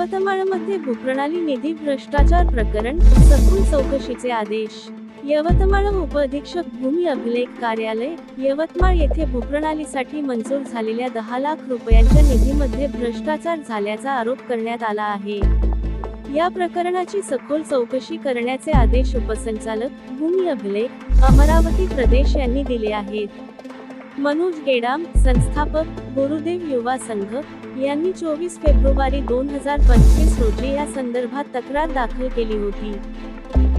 यवतमाळमध्ये भूप्रणाली निधी भ्रष्टाचार प्रकरण सखोल चौकशीचे आदेश. यवतमाळ उपअधीक्षक भूमी अभिलेख कार्यालय यवतमाळ येथे भूप्रणालीसाठी मंजूर झालेल्या दहा लाख रुपयांच्या निधीमध्ये भ्रष्टाचार झाल्याचा आरोप करण्यात आला आहे. या प्रकरणाची सखोल चौकशी करण्याचे आदेश उपसंचालक भूमी अभिलेख अमरावती प्रदेश यांनी दिले आहेत. मनोज गेडाम संस्थापक गुरुदेव युवा संघ यांनी चोवीस फेब्रुवारी दोन हजार पंचवीस रोजी या संदर्भात तक्रार दाखल केली होती.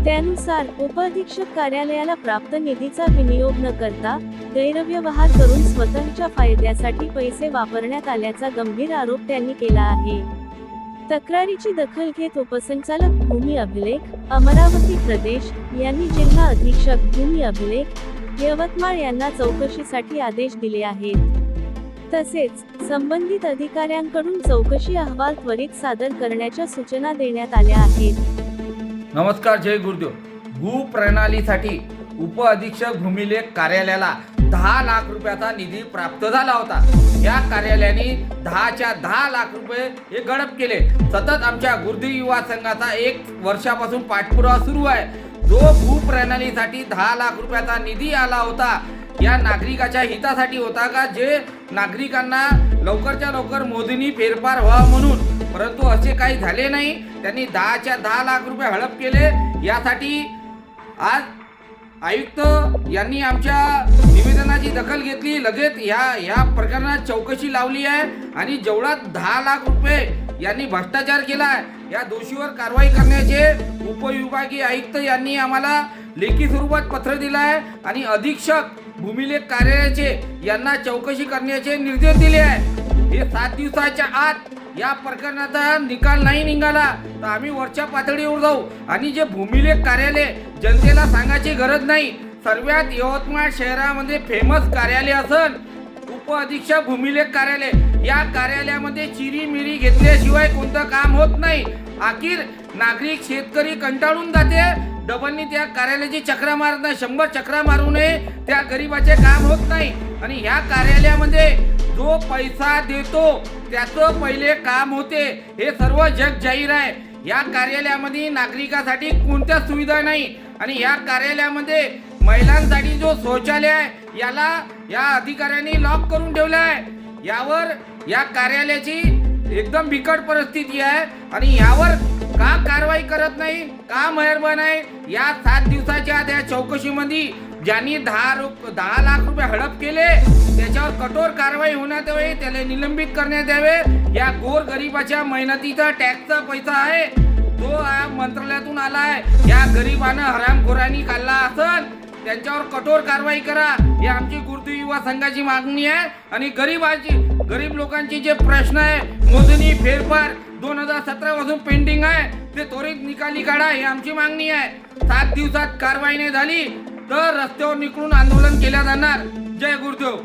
त्यानुसार उपअधीक्षक कार्यालयाला प्राप्त निधीचा विनियोग न करता गैरव्यवहार करून स्वतःच्या फायद्यासाठी पैसे वापरण्यात आल्याचा गंभीर आरोप त्यांनी केला आहे. तक्रारीची दखल घेत उपसंचालक भूमी अभिलेख अमरावती प्रदेश यांनी जिल्हा अधीक्षक भूमी अभिलेख यवतमाळ यांना चौकशीसाठी आदेश दिले आहेत. तसेच संबंधित अधिकाऱ्यांकडून चौकशी अहवाल त्वरित सादर करण्याच्या सूचना देण्यात आल्या आहेत. नमस्कार जय गुरुदेव. भू प्रणालीसाठी उप अधीक्षक भूमिलेख कार्यालयाला दहा लाख रुपयाचा निधी प्राप्त झाला होता. या कार्यालयाने दहाच्या दहा लाख रुपये हे गडप केले. सतत आमच्या गुरुदेव युवा संघाचा एक वर्षापासून पाठपुरावा सुरू आहे. जो भूप्रणालीसाठी दहा लाख रुपयाचा निधी आला होता. या नागरिकाच्या हितासाठी होता का? जे नागरिकांना लवकरच्या लवकर मोदीनी फेरफार व्हावा म्हणून. परंतु असे काही झाले नाही. त्यांनी दहाच्या दहा लाख रुपये हडप केले. यासाठी आज आयुक्त यांनी आमच्या निवेदनाची दखल घेतली. लगेच ह्या ह्या प्रकरणात चौकशी लावली आहे. आणि जेवढा दहा लाख रुपये यांनी भ्रष्टाचार केला आहे या दोषीवर कारवाई करण्याचे उपविभागीय आयुक्त यांनी आम्हाला लेखी स्वरूपात पत्र दिलं आहे आणि अधीक्षक भूमिलेख कार्यालयाचे यांना चौकशी करण्याचे निर्देश दिले आहे हे सात दिवसाच्या आत या प्रकरणाचा निकाल नाही निघाला तर आम्ही वरच्या पातळीवर जाऊ. आणि जे भूमिलेख कार्यालय जनतेला सांगायची गरज नाही सर्वात यवतमाळ शहरामध्ये फेमस कार्यालय असन उपअधीक्षक भूमिलेख कार्यालय. या कार्यालयामध्ये चिरी मिरी घेतल्याशिवाय कोणतं काम होत नाही. अखेर नागरिक शेतकरी कंटाळून जाते. डबलनी त्या कार्यालयाची चक्रा मारत नाही. शंभर चक्रा मारू नये. त्या गरीबाचे काम होत नाही. आणि ह्या कार्यालयामध्ये जो पैसा देतो त्याचं पहिले काम होते. हे सर्व जग जाहीर आहे. या कार्यालयामध्ये नागरिकासाठी कोणत्या सुविधा नाही? आणि या कार्यालयामध्ये महिलांसाठी जो शौचालय आहे याला या अधिकाऱ्यांनी लॉक करून ठेवलं आहे. यावर या कार्यालयाची एकदम बिकट परिस्थिती आहे आणि यावर का कारवाई करत नाही का मेहरबान आहे या सात दिवसाच्या आत या चौकशीमध्ये ज्यांनी दहा रुप दहा लाख रुपये हडप केले त्याच्यावर कठोर कारवाई होण्यात यावी त्याला निलंबित करण्यात यावे. या गोर गरिबाच्या मेहनतीचा टॅक्सचा पैसा आहे तो या मंत्रालयातून आला आहे. या गरिबानं हरामखोरांनी त्यांच्यावर कठोर कारवाई करा. ही आमची गुरुदेव युवा संघाची मागणी आहे. आणि गरीबाची गरीब लोकांचे जे प्रश्न आहे मोजणी फेरफार दोन हजार सतरा पासून पेंडिंग आहे ते त्वरित निकाली काढा ही आमची मागणी आहे. सात दिवसात कारवाई नाही झाली तर रस्त्यावर निकडून आंदोलन केल्या जाणार. जय गुरुदेव.